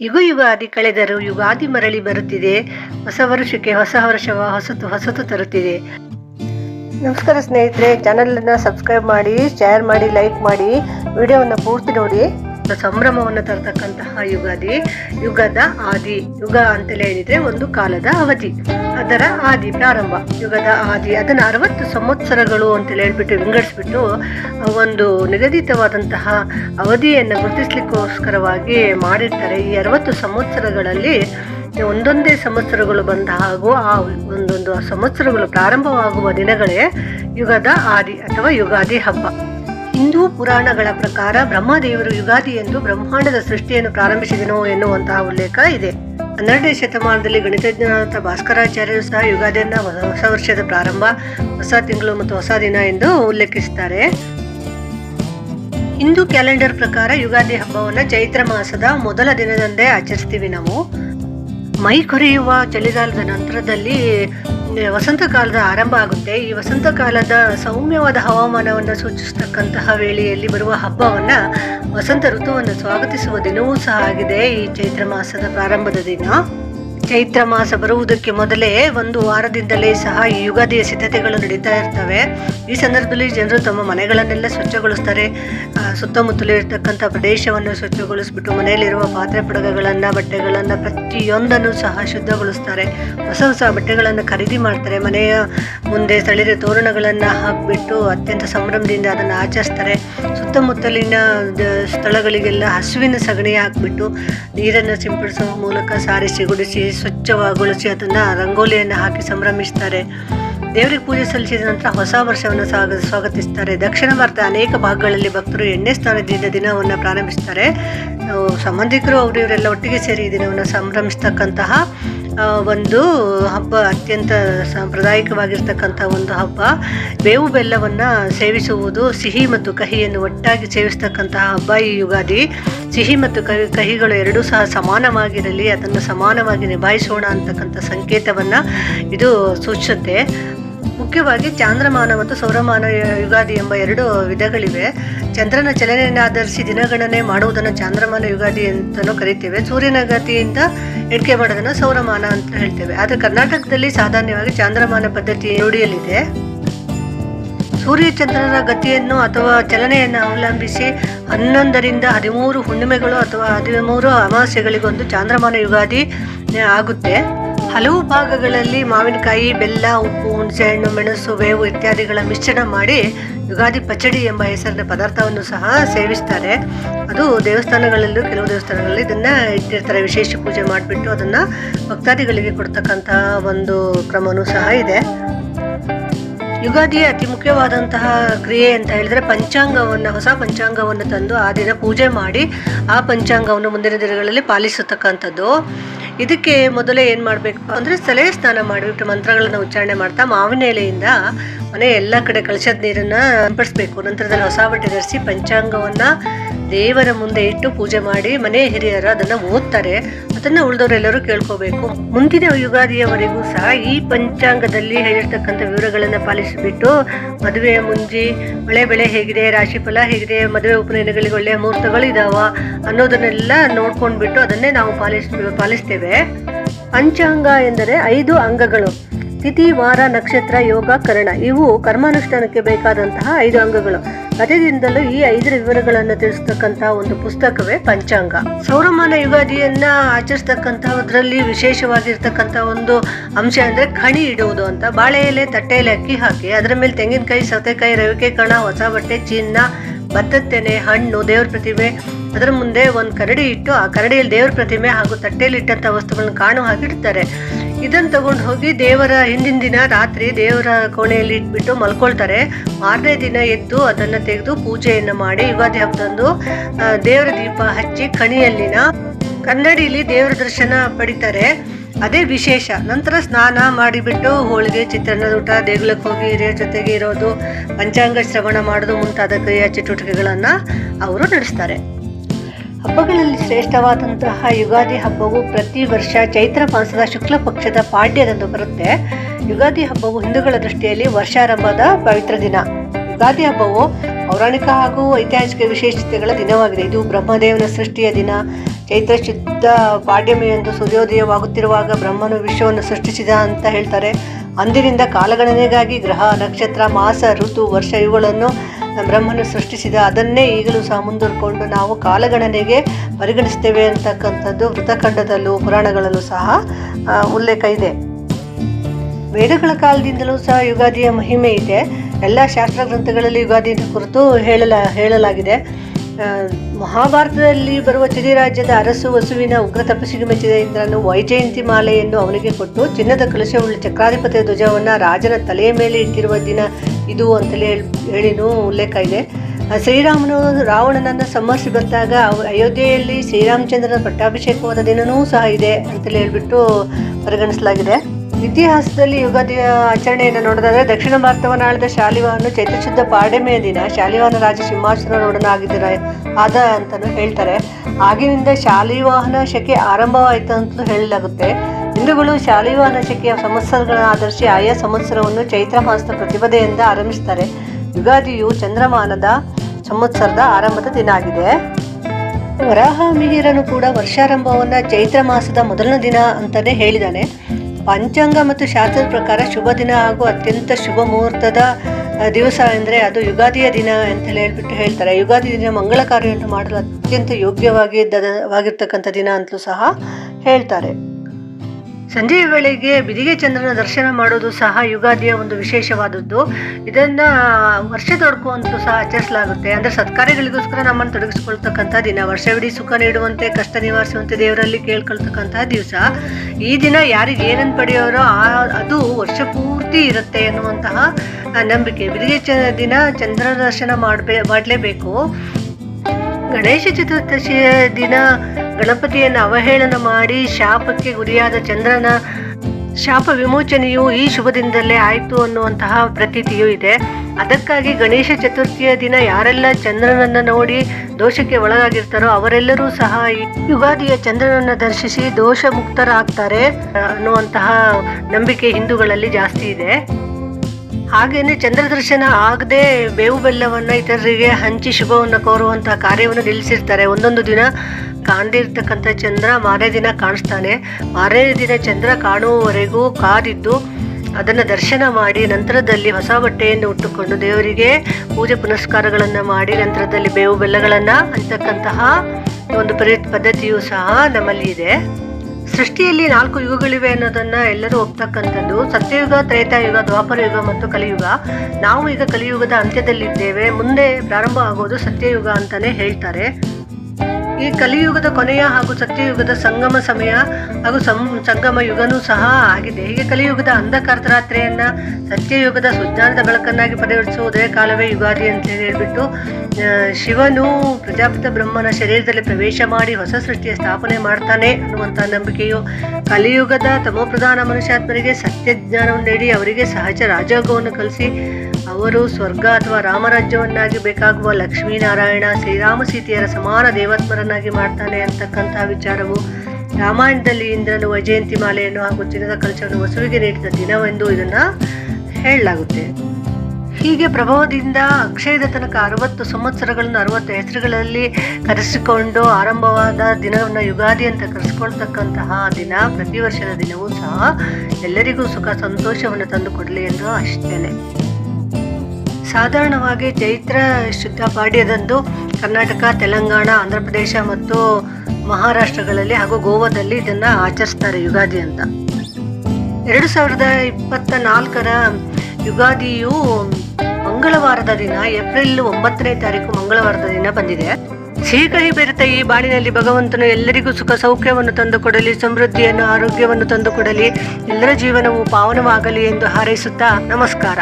ಯುಗ ಯುಗಾದಿ ಕಳೆದರೂ ಯುಗಾದಿ ಮರಳಿ ಬರುತ್ತಿದೆ. ಹೊಸ ವರ್ಷಕ್ಕೆ ಹೊಸ ವರ್ಷವ ಹೊಸತು ಹೊಸತು ತರುತ್ತಿದೆ. ನಮಸ್ಕಾರ ಸ್ನೇಹಿತರೆ ಚಾನಲನ್ನು ಸಬ್ಸ್ಕ್ರೈಬ್ ಮಾಡಿ ಶೇರ್ ಮಾಡಿ ಲೈಕ್ ಮಾಡಿ, ವಿಡಿಯೋವನ್ನು ಪೂರ್ತಿ ನೋಡಿ. ಸಂಭ್ರಮವನ್ನು ತರತಕ್ಕಂತಹ ಯುಗಾದಿ, ಯುಗದ ಆದಿ, ಯುಗ ಅಂತಲೇ ಹೇಳಿದ್ರೆ ಒಂದು ಕಾಲದ ಅವಧಿ, ಅದರ ಆದಿ ಪ್ರಾರಂಭ. ಯುಗದ ಆದಿ, ಅದನ್ನು ಅರವತ್ತು ಸಂವತ್ಸರಗಳು ಅಂತೇಳಿ ಹೇಳ್ಬಿಟ್ಟು ವಿಂಗಡಿಸ್ಬಿಟ್ಟು ಒಂದು ನಿಗದಿತವಾದಂತಹ ಅವಧಿಯನ್ನು ಗುರುತಿಸ್ಲಿಕ್ಕೋಸ್ಕರವಾಗಿ ಮಾಡಿರ್ತಾರೆ. ಈ ಅರವತ್ತು ಸಂವತ್ಸರಗಳಲ್ಲಿ ಒಂದೊಂದೇ ಸಂವತ್ಸರಗಳು ಬಂದ ಹಾಗೂ ಆ ಒಂದೊಂದು ಸಂವತ್ಸರಗಳು ಪ್ರಾರಂಭವಾಗುವ ದಿನಗಳೇ ಯುಗದ ಆದಿ ಅಥವಾ ಯುಗಾದಿ ಹಬ್ಬ. ಹಿಂದೂ ಪುರಾಣಗಳ ಪ್ರಕಾರ ಬ್ರಹ್ಮದೇವರು ಯುಗಾದಿ ಎಂದು ಬ್ರಹ್ಮಾಂಡದ ಸೃಷ್ಟಿಯನ್ನು ಪ್ರಾರಂಭಿಸಿದನು ಎನ್ನುವಂತಹ ಉಲ್ಲೇಖ ಇದೆ. ಹನ್ನೆರಡನೇ ಶತಮಾನದಲ್ಲಿ ಗಣಿತಜ್ಞರಾದ ಭಾಸ್ಕರಾಚಾರ್ಯರು ಸಹ ಯುಗಾದಿಯನ್ನ ಹೊಸ ವರ್ಷದ ಪ್ರಾರಂಭ, ಹೊಸ ತಿಂಗಳು ಮತ್ತು ಹೊಸ ದಿನ ಎಂದು ಉಲ್ಲೇಖಿಸುತ್ತಾರೆ. ಹಿಂದೂ ಕ್ಯಾಲೆಂಡರ್ ಪ್ರಕಾರ ಯುಗಾದಿ ಹಬ್ಬವನ್ನು ಚೈತ್ರ ಮಾಸದ ಮೊದಲ ದಿನದಂದೇ ಆಚರಿಸ್ತೀವಿ ನಾವು. ಮೈ ಕೊರೆಯುವ ಚಳಿಗಾಲದ ನಂತರದಲ್ಲಿ ವಸಂತ ಕಾಲದ ಆರಂಭ ಆಗುತ್ತೆ. ಈ ವಸಂತ ಕಾಲದ ಸೌಮ್ಯವಾದ ಹವಾಮಾನವನ್ನು ಸೂಚಿಸತಕ್ಕಂತಹ ವೇಳೆಯಲ್ಲಿ ಬರುವ ಹಬ್ಬವನ್ನು ವಸಂತ ಋತುವನ್ನು ಸ್ವಾಗತಿಸುವ ದಿನವೂ ಸಹ ಆಗಿದೆ ಈ ಚೈತ್ರ ಮಾಸದ ಪ್ರಾರಂಭದ ದಿನ. ಚೈತ್ರ ಮಾಸ ಬರುವುದಕ್ಕೆ ಮೊದಲೇ ಒಂದು ವಾರದಿಂದಲೇ ಸಹ ಈ ಯುಗಾದಿಯ ಸಿದ್ಧತೆಗಳು ನಡೀತಾ ಇರ್ತವೆ. ಈ ಸಂದರ್ಭದಲ್ಲಿ ಜನರು ತಮ್ಮ ಮನೆಗಳನ್ನೆಲ್ಲ ಸ್ವಚ್ಛಗೊಳಿಸ್ತಾರೆ. ಸುತ್ತಮುತ್ತಲೂ ಇರತಕ್ಕಂಥ ಪ್ರದೇಶವನ್ನು ಸ್ವಚ್ಛಗೊಳಿಸ್ಬಿಟ್ಟು ಮನೆಯಲ್ಲಿರುವ ಪಾತ್ರೆ ಪುಡಗಗಳನ್ನು ಬಟ್ಟೆಗಳನ್ನು ಪ್ರತಿಯೊಂದನ್ನು ಸಹ ಶುದ್ಧಗೊಳಿಸ್ತಾರೆ. ಹೊಸ ಹೊಸ ಬಟ್ಟೆಗಳನ್ನು ಖರೀದಿ ಮಾಡ್ತಾರೆ. ಮನೆಯ ಮುಂದೆ ಸ್ಥಳೀಯ ತೋರಣಗಳನ್ನು ಹಾಕಿಬಿಟ್ಟು ಅತ್ಯಂತ ಸಂಭ್ರಮದಿಂದ ಅದನ್ನು ಆಚರಿಸ್ತಾರೆ. ಸುತ್ತಮುತ್ತಲಿನ ಸ್ಥಳಗಳಿಗೆಲ್ಲ ಹಸುವಿನ ಸಗಣಿ ಹಾಕಿಬಿಟ್ಟು ನೀರನ್ನು ಸಿಂಪಡಿಸುವ ಮೂಲಕ ಸಾರಿಸಿ ಗುಡಿಸಿ ಸ್ವಚ್ಛಗೊಳಿಸಿ ಅದನ್ನು ರಂಗೋಲಿಯನ್ನು ಹಾಕಿ ಸಂಭ್ರಮಿಸ್ತಾರೆ. ದೇವರಿಗೆ ಪೂಜೆ ಸಲ್ಲಿಸಿದ ನಂತರ ಹೊಸ ವರ್ಷವನ್ನು ಸ್ವಾಗ, ಸ್ವಾಗತಿಸ್ತಾರೆ. ದಕ್ಷಿಣ ಭಾರತದ ಅನೇಕ ಭಾಗಗಳಲ್ಲಿ ಭಕ್ತರು ಎಣ್ಣೆ ಸ್ನಾನದಿಂದ ದಿನವನ್ನು ಪ್ರಾರಂಭಿಸ್ತಾರೆ. ಸಂಬಂಧಿಕರು, ಅವರು, ಇವರೆಲ್ಲ ಒಟ್ಟಿಗೆ ಸೇರಿ ದಿನವನ್ನು ಸಂಭ್ರಮಿಸ್ತಕ್ಕಂತಹ ಒಂದು ಹಬ್ಬ ಅತ್ಯಂತ ಸಾಂಪ್ರದಾಯಿಕವಾಗಿರ್ತಕ್ಕಂಥ ಒಂದು ಹಬ್ಬ. ಬೇವು ಬೆಲ್ಲವನ್ನು ಸೇವಿಸುವುದು ಸಿಹಿ ಮತ್ತು ಕಹಿಯನ್ನು ಒಟ್ಟಾಗಿ ಸೇವಿಸ್ತಕ್ಕಂತಹ ಹಬ್ಬ ಈ ಯುಗಾದಿ. ಸಿಹಿ ಮತ್ತು ಕಹಿ ಕಹಿಗಳು ಎರಡೂ ಸಹ ಸಮಾನವಾಗಿರಲಿ, ಅದನ್ನು ಸಮಾನವಾಗಿ ನಿಭಾಯಿಸೋಣ ಅಂತಕ್ಕಂಥ ಸಂಕೇತವನ್ನು ಇದು ಸೂಚಿಸುತ್ತೆ. ಮುಖ್ಯವಾಗಿ ಚಾಂದ್ರಮಾನ ಮತ್ತು ಸೌರಮಾನ ಯುಗಾದಿ ಎಂಬ ಎರಡು ವಿಧಗಳಿವೆ. ಚಂದ್ರನ ಚಲನೆಯನ್ನು ಆಧರಿಸಿ ದಿನಗಣನೆ ಮಾಡುವುದನ್ನು ಚಾಂದ್ರಮಾನ ಯುಗಾದಿ ಅಂತಲೂ ಕರಿತೇವೆ. ಸೂರ್ಯನ ಗತಿಯಿಂದ ಎಣಿಕೆ ಮಾಡೋದನ್ನು ಸೌರಮಾನ ಅಂತ ಹೇಳ್ತೇವೆ. ಆದರೆ ಕರ್ನಾಟಕದಲ್ಲಿ ಸಾಮಾನ್ಯವಾಗಿ ಚಾಂದ್ರಮಾನ ಪದ್ಧತಿ ರೂಢಿಯಲ್ಲಿದೆ. ಸೂರ್ಯ ಚಂದ್ರನ ಗತಿಯನ್ನು ಅಥವಾ ಚಲನೆಯನ್ನು ಅವಲಂಬಿಸಿ ಹನ್ನೊಂದರಿಂದ ಹದಿಮೂರು ಹುಣ್ಣಿಮೆಗಳು ಅಥವಾ ಹದಿಮೂರು ಅಮಾವಾಸ್ಯೆಗಳಿಗೊಂದು ಚಾಂದ್ರಮಾನ ಯುಗಾದಿ ಆಗುತ್ತೆ. ಹಲವು ಭಾಗಗಳಲ್ಲಿ ಮಾವಿನಕಾಯಿ, ಬೆಲ್ಲ, ಉಪ್ಪು, ಹುಣಸೆಹಣ್ಣು, ಮೆಣಸು, ಬೇವು ಇತ್ಯಾದಿಗಳ ಮಿಶ್ರಣ ಮಾಡಿ ಯುಗಾದಿ ಪಚಡಿ ಎಂಬ ಹೆಸರಿನ ಪದಾರ್ಥವನ್ನು ಸಹ ಸೇವಿಸ್ತಾರೆ. ಅದು ದೇವಸ್ಥಾನಗಳಲ್ಲೂ ಕೆಲವು ದೇವಸ್ಥಾನಗಳಲ್ಲಿ ಇದನ್ನು ಇಟ್ಟಿರ್ತಾರೆ. ವಿಶೇಷ ಪೂಜೆ ಮಾಡಿಬಿಟ್ಟು ಅದನ್ನು ಭಕ್ತಾದಿಗಳಿಗೆ ಕೊಡ್ತಕ್ಕಂತಹ ಒಂದು ಕ್ರಮವೂ ಸಹ ಇದೆ. ಯುಗಾದಿಯ ಅತಿ ಮುಖ್ಯವಾದಂತಹ ಕ್ರಿಯೆ ಅಂತ ಹೇಳಿದ್ರೆ ಪಂಚಾಂಗವನ್ನು, ಹೊಸ ಪಂಚಾಂಗವನ್ನು ತಂದು ಆ ದಿನ ಪೂಜೆ ಮಾಡಿ ಆ ಪಂಚಾಂಗವನ್ನು ಮುಂದಿನ ದಿನಗಳಲ್ಲಿ ಪಾಲಿಸತಕ್ಕಂಥದ್ದು. ಇದಕ್ಕೆ ಮೊದಲೇ ಏನು ಮಾಡಬೇಕು ಅಂದರೆ ತಲೆ ಸ್ನಾನ ಮಾಡಿಬಿಟ್ಟು ಮಂತ್ರಗಳನ್ನು ಉಚ್ಚಾರಣೆ ಮಾಡ್ತಾ ಮಾವಿನ ಎಲೆಯಿಂದ ಮನೆ ಎಲ್ಲ ಕಡೆ ಕಳಶದ ನೀರನ್ನು ಸಿಂಪಡಿಸ್ಬೇಕು. ನಂತರದಲ್ಲಿ ಹೊಸ ಬಟ್ಟೆ ಧರಿಸಿ ಪಂಚಾಂಗವನ್ನು ದೇವರ ಮುಂದೆ ಇಟ್ಟು ಪೂಜೆ ಮಾಡಿ ಮನೆ ಹಿರಿಯರು ಅದನ್ನ ಓದ್ತಾರೆ. ಅದನ್ನ ಉಳಿದವರೆಲ್ಲರೂ ಕೇಳ್ಕೋಬೇಕು. ಮುಂದಿನ ಯುಗಾದಿಯವರೆಗೂ ಸಹ ಈ ಪಂಚಾಂಗದಲ್ಲಿ ಹೇಳಿರ್ತಕ್ಕಂಥ ವಿವರಗಳನ್ನ ಪಾಲಿಸಿಬಿಟ್ಟು ಮದುವೆ ಮುಂಜಿ ಮಳೆ ಬೆಳೆ ಹೇಗಿದೆ ರಾಶಿಫಲ ಹೇಗಿದೆ, ಮದುವೆ ಉಪನಯನಗಳಿಗೆ ಒಳ್ಳೆಯ ಮುಹೂರ್ತಗಳು ಇದಾವ ಅನ್ನೋದನ್ನೆಲ್ಲ ನೋಡ್ಕೊಂಡ್ಬಿಟ್ಟು ಅದನ್ನೇ ನಾವು ಪಾಲಿಸ್, ಪಾಲಿಸ್ತೇವೆ. ಪಂಚಾಂಗ ಎಂದರೆ ಐದು ಅಂಗಗಳು. ತಿಥಿ, ವಾರ, ನಕ್ಷತ್ರ, ಯೋಗ, ಕರಣ. ಇವು ಕರ್ಮಾನುಷ್ಠಾನಕ್ಕೆ ಬೇಕಾದಂತಹ ಐದು ಅಂಗಗಳು. ಪ್ರತಿದಿನದಲ್ಲೂ ಈ ಐದರ ವಿವರಗಳನ್ನು ತಿಳಿಸ್ತಕ್ಕಂತಹ ಒಂದು ಪುಸ್ತಕವೇ ಪಂಚಾಂಗ. ಸೌರಮಾನ ಯುಗಾದಿಯನ್ನ ಆಚರಿಸ್ತಕ್ಕಂತಹದ್ರಲ್ಲಿ ವಿಶೇಷವಾಗಿರ್ತಕ್ಕಂಥ ಒಂದು ಅಂಶ ಅಂದ್ರೆ ಖಣಿ ಇಡುವುದು ಅಂತ. ಬಾಳೆ ಎಲೆ ತಟ್ಟೆಯಲ್ಲಿ ಅಕ್ಕಿ ಹಾಕಿ. ಅದರ ಮೇಲೆ ತೆಂಗಿನಕಾಯಿ, ಸೌತೆಕಾಯಿ, ರವಿಕೆ ಕಣ, ಹೊಸ ಬಟ್ಟೆ, ಚಿನ್ನ, ಭತ್ತದ ತೆನೆ, ಹಣ್ಣು, ದೇವ್ರ ಪ್ರತಿಮೆ ಅದರ ಮುಂದೆ ಒಂದು ಕರಡಿ ಇಟ್ಟು ಆ ಕರಡಿಯಲ್ಲಿ ದೇವರ ಪ್ರತಿಮೆ ಹಾಗೂ ತಟ್ಟೆಯಲ್ಲಿ ಇಟ್ಟಂಥ ವಸ್ತುಗಳನ್ನ ಕಾಣು ಇಡ್ತಾರೆ. ಇದನ್ನು ತಗೊಂಡು ಹೋಗಿ ದೇವರ ಹಿಂದಿನ ದಿನ ರಾತ್ರಿ ದೇವರ ಕೋಣೆಯಲ್ಲಿ ಇಟ್ಬಿಟ್ಟು ಮಲ್ಕೊಳ್ತಾರೆ. ಮಾರನೇ ದಿನ ಎದ್ದು ಅದನ್ನು ತೆಗೆದು ಪೂಜೆಯನ್ನು ಮಾಡಿ ಯುಗಾದಿ ಹಬ್ಬದಂದು ದೇವರ ದೀಪ ಹಚ್ಚಿ ಕಣಿಯಲ್ಲಿನ ಕನ್ನಡಿಯಲ್ಲಿ ದೇವರ ದರ್ಶನ ಪಡಿತಾರೆ. ಅದೇ ವಿಶೇಷ. ನಂತರ ಸ್ನಾನ ಮಾಡಿಬಿಟ್ಟು ಹೋಳಿಗೆ ಚಿತ್ರಾನ್ನದ ಊಟ, ದೇಗುಲಕ್ಕೆ ಹೋಗಿ ಹಿರಿಯರ ಜೊತೆಗೆ ಇರೋದು, ಪಂಚಾಂಗ ಶ್ರವಣ ಮಾಡೋದು ಮುಂತಾದ ಕ್ರಿಯಾ ಚಟುವಟಿಕೆಗಳನ್ನು ಅವರು ನಡೆಸ್ತಾರೆ. ಹಬ್ಬಗಳಲ್ಲಿ ಶ್ರೇಷ್ಠವಾದಂತಹ ಯುಗಾದಿ ಹಬ್ಬವು ಪ್ರತಿ ವರ್ಷ ಚೈತ್ರ ಮಾಸದ ಶುಕ್ಲ ಪಕ್ಷದ ಪಾಡ್ಯದಂದು ಬರುತ್ತೆ. ಯುಗಾದಿ ಹಬ್ಬವು ಹಿಂದೂಗಳ ದೃಷ್ಟಿಯಲ್ಲಿ ವರ್ಷಾರಂಭದ ಪವಿತ್ರ ದಿನ. ಯುಗಾದಿ ಹಬ್ಬವು ಪೌರಾಣಿಕ ಹಾಗೂ ಐತಿಹಾಸಿಕ ವಿಶೇಷತೆಗಳ ದಿನವಾಗಿದೆ. ಇದು ಬ್ರಹ್ಮದೇವನ ಸೃಷ್ಟಿಯ ದಿನ. ಚೈತ್ರ ಶುದ್ಧ ಪಾಡ್ಯಮಿ ಎಂದು ಸೂರ್ಯೋದಯವಾಗುತ್ತಿರುವಾಗ ಬ್ರಹ್ಮನು ವಿಶ್ವವನ್ನು ಸೃಷ್ಟಿಸಿದ ಅಂತ ಹೇಳ್ತಾರೆ. ಅಂದಿನಿಂದ ಕಾಲಗಣನೆಗಾಗಿ ಗ್ರಹ, ನಕ್ಷತ್ರ, ಮಾಸ, ಋತು, ವರ್ಷ ಇವುಗಳನ್ನು ಬ್ರಹ್ಮನು ಸೃಷ್ಟಿಸಿದ ಅದನ್ನೇ ಈಗಲೂ ಸಹ ಮುಂದುವರ್ಕೊಂಡು ನಾವು ಕಾಲಗಣನೆಗೆ ಪರಿಗಣಿಸ್ತೇವೆ ಅಂತಕ್ಕಂಥದ್ದು ವೃತಖಂಡದಲ್ಲೂ ಪುರಾಣಗಳಲ್ಲೂ ಸಹ ಉಲ್ಲೇಖ ಇದೆ. ವೇದಗಳ ಕಾಲದಿಂದಲೂ ಸಹ ಯುಗಾದಿಯ ಮಹಿಮೆ ಇದೆ. ಎಲ್ಲ ಶಾಸ್ತ್ರ ಗ್ರಂಥಗಳಲ್ಲಿ ಯುಗಾದಿಯ ಕುರಿತು ಹೇಳಲ, ಹೇಳಲಾಗಿದೆ. ಮಹಾಭಾರತದಲ್ಲಿ ಬರುವ ಚಿರಿ ರಾಜ್ಯದ ಅರಸು ವಸುವಿನ ಉಗ್ರ ತಪಸ್ಸಿಗೆ ಮೆಚ್ಚಿದ ಇಂದ್ರನು ವೈಜಯಂತಿ ಮಾಲೆಯನ್ನು ಅವನಿಗೆ ಕೊಟ್ಟು ಚಿನ್ನದ ಕಲಶವುಳ್ಳ ಚಕ್ರಾಧಿಪತಿಯ ಧ್ವಜವನ್ನು ರಾಜನ ತಲೆಯ ಮೇಲೆ ಇಟ್ಟಿರುವ ದಿನ ಇದು ಅಂತಲೇ ಹೇಳಿ, ಹೇಳಿನೂ ಉಲ್ಲೇಖ ಇದೆ. ಶ್ರೀರಾಮನು ರಾವಣನನ್ನು ಸಂಹರಿಸಿ ಬಂದಾಗ ಅಯೋಧ್ಯೆಯಲ್ಲಿ ಶ್ರೀರಾಮಚಂದ್ರನ ಪಟ್ಟಾಭಿಷೇಕವಾದ ದಿನವೂ ಸಹ ಇದೆ ಅಂತಲೇ ಹೇಳ್ಬಿಟ್ಟು ಪರಿಗಣಿಸಲಾಗಿದೆ. ಇತಿಹಾಸದಲ್ಲಿ ಯುಗಾದಿಯ ಆಚರಣೆಯನ್ನು ನೋಡೋದಾದ್ರೆ ದಕ್ಷಿಣ ಭಾರತವನ್ನು ಆಳಿದ ಶಾಲಿವಾಹನು ಚೈತ್ರಶುದ್ಧ ಪಾಡ್ಯಮೆಯ ದಿನ. ಶಾಲಿವಾಹನ ರಾಜ ಸಿಂಹಾಸನರೊಡನಾಗಿದ್ದ ಆದ ಅಂತಲೂ ಹೇಳ್ತಾರೆ. ಆಗಿನಿಂದ ಶಾಲಿವಾಹನ ಶಕೆ ಆರಂಭವಾಯಿತು ಅಂತಲೂ ಹೇಳಲಾಗುತ್ತೆ. ಹಿಂದೂಗಳು ಶಾಲಿವಾಹನ ಶಕೆಯ ಸಂವತ್ಸರಗಳನ್ನು ಆಧರಿಸಿ ಆಯಾ ಸಂವತ್ಸರವನ್ನು ಚೈತ್ರ ಮಾಸದ ಪ್ರತಿಪದೆಯಿಂದ ಆರಂಭಿಸ್ತಾರೆ. ಯುಗಾದಿಯು ಚಂದ್ರಮಾನದ ಸಂವತ್ಸರದ ಆರಂಭದ ದಿನ ಆಗಿದೆ. ವರಾಹ ಮಿಹಿರನು ಕೂಡ ವರ್ಷಾರಂಭವನ್ನು ಚೈತ್ರ ಮಾಸದ ಮೊದಲನೇ ದಿನ ಅಂತಲೇ ಹೇಳಿದ್ದಾನೆ ಪಂಚಾಂಗ ಮತ್ತು ಶಾಸ್ತ್ರದ ಪ್ರಕಾರ ಶುಭ ದಿನ ಹಾಗೂ ಅತ್ಯಂತ ಶುಭ ಮುಹೂರ್ತದ ದಿವಸ ಅಂದರೆ ಅದು ಯುಗಾದಿಯ ದಿನ ಅಂತ ಹೇಳಿಬಿಟ್ಟು ಹೇಳ್ತಾರೆ. ಯುಗಾದಿ ದಿನ ಮಂಗಳ ಕಾರ್ಯವನ್ನು ಮಾಡಲು ಅತ್ಯಂತ ಯೋಗ್ಯವಾಗಿದ್ದವಾಗಿರ್ತಕ್ಕಂಥ ದಿನ ಅಂತಲೂ ಸಹ ಹೇಳ್ತಾರೆ. ಸಂಜೆಯ ವೇಳೆಗೆ ಬಿದಿಗೆ ಚಂದ್ರನ ದರ್ಶನ ಮಾಡೋದು ಸಹ ಯುಗಾದಿಯ ಒಂದು ವಿಶೇಷವಾದದ್ದು. ಇದನ್ನ ವರ್ಷದೊಡಕು ಅಂತೂ ಸಹ ಆಚರಿಸಲಾಗುತ್ತೆ. ಅಂದ್ರೆ ಸತ್ಕಾರ್ಯಗಳಿಗೋಸ್ಕರ ನಮ್ಮನ್ನು ತೊಡಗಿಸ್ಕೊಳ್ತಕ್ಕಂಥ ದಿನ. ವರ್ಷವಿಡೀ ಸುಖ ನೀಡುವಂತೆ, ಕಷ್ಟ ನಿವಾರಿಸುವಂತೆ ದೇವರಲ್ಲಿ ಕೇಳ್ಕೊಳ್ತಕ್ಕಂತಹ ದಿವಸ. ಈ ದಿನ ಯಾರಿಗೆ ಏನನ್ನು ಪಡೆಯೋರೋ ಆ, ಅದು ವರ್ಷ ಪೂರ್ತಿ ಇರುತ್ತೆ ಎನ್ನುವಂತಹ ನಂಬಿಕೆ. ಬಿದಿಗೆ ಚ, ದಿನ ಚಂದ್ರ ದರ್ಶನ ಮಾಡಬೇ, ಮಾಡಲೇಬೇಕು. ಗಣೇಶ ಚತುರ್ದಶಿಯ ದಿನ ಗಣಪತಿಯನ್ನು ಅವಹೇಳನ ಮಾಡಿ ಶಾಪಕ್ಕೆ ಗುರಿಯಾದ ಚಂದ್ರನ ಶಾಪ ವಿಮೋಚನೆಯು ಈ ಶುಭ ದಿನದಲ್ಲೇ ಆಯಿತು ಅನ್ನುವಂತಹ ಪ್ರತೀತಿಯೂ ಇದೆ. ಅದಕ್ಕಾಗಿ ಗಣೇಶ ಚತುರ್ಥಿಯ ದಿನ ಯಾರೆಲ್ಲ ಚಂದ್ರನನ್ನು ನೋಡಿ ದೋಷಕ್ಕೆ ಒಳಗಾಗಿರ್ತಾರೋ ಅವರೆಲ್ಲರೂ ಸಹ ಯುಗಾದಿಯ ಚಂದ್ರನನ್ನು ದರ್ಶಿಸಿ ದೋಷ ಮುಕ್ತರಾಗ್ತಾರೆ ಅನ್ನುವಂತಹ ನಂಬಿಕೆ ಹಿಂದೂಗಳಲ್ಲಿ ಜಾಸ್ತಿ ಇದೆ. ಹಾಗೇನೆ ಚಂದ್ರ ದರ್ಶನ ಆಗದೆ ಬೇವು ಬೆಲ್ಲವನ್ನು ಇತರರಿಗೆ ಹಂಚಿ ಶುಭವನ್ನು ಕೋರುವಂತಹ ಕಾರ್ಯವನ್ನು ನಿಲ್ಲಿಸಿರ್ತಾರೆ. ಒಂದೊಂದು ದಿನ ಕಾಣದಿರ್ತಕ್ಕಂಥ ಚಂದ್ರ ಮಾರನೇ ದಿನ ಕಾಣಿಸ್ತಾನೆ. ಮಾರನೇ ದಿನ ಚಂದ್ರ ಕಾಣುವವರೆಗೂ ಕಾದಿದ್ದು ಅದನ್ನು ದರ್ಶನ ಮಾಡಿ ನಂತರದಲ್ಲಿ ಹೊಸ ಬಟ್ಟೆಯನ್ನು ಉಟ್ಟುಕೊಂಡು ದೇವರಿಗೆ ಪೂಜೆ ಪುನಸ್ಕಾರಗಳನ್ನು ಮಾಡಿ ನಂತರದಲ್ಲಿ ಬೇವು ಬೆಲ್ಲಗಳನ್ನು ಹಂಚತಕ್ಕಂತಹ ಒಂದು ಪದ್ಧತಿಯೂ ಸಹ ನಮ್ಮಲ್ಲಿ ಇದೆ. ಸೃಷ್ಟಿಯಲ್ಲಿ ನಾಲ್ಕು ಯುಗಗಳಿವೆ ಅನ್ನೋದನ್ನ ಎಲ್ಲರೂ ಒಪ್ತಕ್ಕಂಥದ್ದು. ಸತ್ಯಯುಗ, ತ್ರೇತಾಯುಗ ದ್ವಾಪರ ಯುಗ ಮತ್ತು ಕಲಿಯುಗ. ನಾವು ಈಗ ಕಲಿಯುಗದ ಅಂತ್ಯದಲ್ಲಿದ್ದೇವೆ. ಮುಂದೆ ಪ್ರಾರಂಭ ಆಗೋದು ಸತ್ಯಯುಗ ಅಂತಾನೆ ಹೇಳ್ತಾರೆ. ಈ ಕಲಿಯುಗದ ಕೊನೆಯ ಹಾಗೂ ಸತ್ಯಯುಗದ ಸಂಗಮ ಸಮಯ ಹಾಗೂ ಸಂ, ಸಂಗಮ ಯುಗನೂ ಸಹ ಆಗಿದೆ. ಹೀಗೆ ಕಲಿಯುಗದ ಅಂಧಕಾರದ ರಾತ್ರಿಯನ್ನ ಸತ್ಯಯುಗದ ಸುಜ್ಞಾನದ ಬೆಳಕನ್ನಾಗಿ ಪರಿವರ್ತಿಸುವ ಉದಯ ಕಾಲವೇ ಯುಗಾದಿ ಅಂತ ಹೇಳಿಬಿಟ್ಟು ಹೇಳ್ಬಿಟ್ಟು ಶಿವನು ಪ್ರಜಾಪಿತ ಬ್ರಹ್ಮನ ಶರೀರದಲ್ಲಿ ಪ್ರವೇಶ ಮಾಡಿ ಹೊಸ ಸೃಷ್ಟಿಯ ಸ್ಥಾಪನೆ ಮಾಡ್ತಾನೆ ಅನ್ನುವಂಥ ನಂಬಿಕೆಯು ಕಲಿಯುಗದ ತಮೋಪ್ರಧಾನ ಮನುಷ್ಯಾತ್ಮರಿಗೆ ಸತ್ಯ ಜ್ಞಾನವನ್ನು ನೀಡಿ ಅವರಿಗೆ ಸಹಜ ರಾಜಯೋಗವನ್ನು ಕಲಿಸಿ ಅವರು ಸ್ವರ್ಗ ಅಥವಾ ರಾಮರಾಜ್ಯವನ್ನಾಗಿ ಬೇಕಾಗುವ ಲಕ್ಷ್ಮೀನಾರಾಯಣ ಶ್ರೀರಾಮ ಸೀತೆಯರ ಸಮಾನ ದೇವತ್ಮರನ್ನಾಗಿ ಮಾಡ್ತಾನೆ ಅಂತಕ್ಕಂತಹ ವಿಚಾರವು ರಾಮಾಯಣದಲ್ಲಿ ಇಂದ್ರನು ವೈಜಯಂತಿ ಮಾಲೆಯನ್ನು ಹಾಗೂ ಚಿನ್ನದ ಕಲಶವನ್ನು ವಸುವಿಗೆ ನೀಡಿದ ದಿನವೆಂದು ಇದನ್ನ ಹೇಳಲಾಗುತ್ತೆ. ಹೀಗೆ ಪ್ರಭಾವದಿಂದ ಅಕ್ಷಯದ ತನಕ ಅರವತ್ತು ಸಂವತ್ಸರಗಳನ್ನು, ಅರವತ್ತು ಹೆಸರುಗಳಲ್ಲಿ ಕರೆಸಿಕೊಂಡು ಆರಂಭವಾದ ದಿನವನ್ನು ಯುಗಾದಿ ಅಂತ ಕರೆಸ್ಕೊಳ್ತಕ್ಕಂತಹ ದಿನ, ಪ್ರತಿ ವರ್ಷದ ದಿನವೂ ಸಹ ಎಲ್ಲರಿಗೂ ಸುಖ ಸಂತೋಷವನ್ನು ತಂದುಕೊಡಲಿ ಎಂದು ಅಷ್ಟೇನೆ. ಸಾಧಾರಣವಾಗಿ ಚೈತ್ರ ಶುದ್ಧ ಪಾಡ್ಯದಂದು ಕರ್ನಾಟಕ, ತೆಲಂಗಾಣ, ಆಂಧ್ರ ಪ್ರದೇಶ ಮತ್ತು ಮಹಾರಾಷ್ಟ್ರಗಳಲ್ಲಿ ಹಾಗೂ ಗೋವಾದಲ್ಲಿ ಇದನ್ನು ಆಚರಿಸ್ತಾರೆ ಯುಗಾದಿ ಅಂತ. ಎರಡು ಸಾವಿರದ ಇಪ್ಪತ್ತ ನಾಲ್ಕರ ಯುಗಾದಿಯು ಮಂಗಳವಾರದ ದಿನ, ಏಪ್ರಿಲ್ ಒಂಬತ್ತನೇ ತಾರೀಕು ಮಂಗಳವಾರದ ದಿನ ಬಂದಿದೆ. ಸಿಹಿ ಕಹಿ ಬೆರೆತ ಈ ಬಾಳಿನಲ್ಲಿ ಭಗವಂತನು ಎಲ್ಲರಿಗೂ ಸುಖ ಸೌಖ್ಯವನ್ನು ತಂದುಕೊಡಲಿ ಸಮೃದ್ಧಿಯನ್ನು, ಆರೋಗ್ಯವನ್ನು ತಂದುಕೊಡಲಿ ಎಲ್ಲರ ಜೀವನವು ಪಾವನವಾಗಲಿ ಎಂದು ಹಾರೈಸುತ್ತಾ ನಮಸ್ಕಾರ.